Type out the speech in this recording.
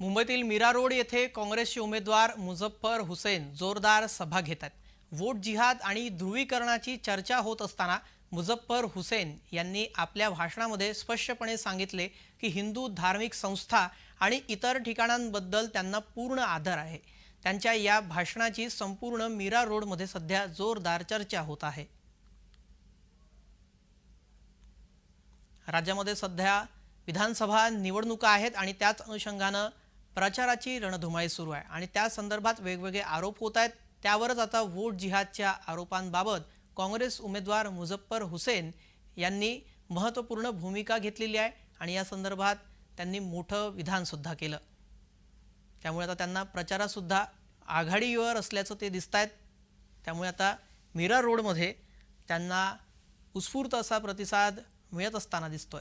मुंबईतील मीरा रोड येथे काँग्रेसचे उमेदवार मुझफ्फर हुसेन जोरदार सभा घेत आहेत. वोट जिहाद आणि ध्रुवीकरणाची चर्चा होत असताना मुझफ्फर हुसेन यांनी आपल्या भाषणामध्ये स्पष्टपणे सांगितले की हिंदू धार्मिक संस्था आणि इतर ठिकाणांबद्दल त्यांना पूर्ण आदर आहे. त्यांच्या या भाषणाची संपूर्ण मीरा रोडमध्ये सध्या जोरदार चर्चा होत आहे. राज्यामध्ये सध्या विधानसभा निवडणुका आहेत आणि त्याच अनुषंगानं प्रचाराची रणधुमाळी सुरू आहे. आणि त्या संदर्भात वेगवेगळे आरोप होत आहेत. त्यावरच आता वोट जिहादच्या आरोपांबाबत काँग्रेस उमेदवार मुझफ्फर हुसेन यांनी महत्त्वपूर्ण भूमिका घेतलेली आहे आणि या संदर्भात त्यांनी मोठं विधानसुद्धा केलं. त्यामुळे आता त्यांना प्रचारातसुद्धा आघाडीवर असल्याचं ते दिसत आहेत त्यामुळे आता मीरा रोडमध्ये त्यांना उत्स्फूर्त असा प्रतिसाद मिळत असताना दिसतोय.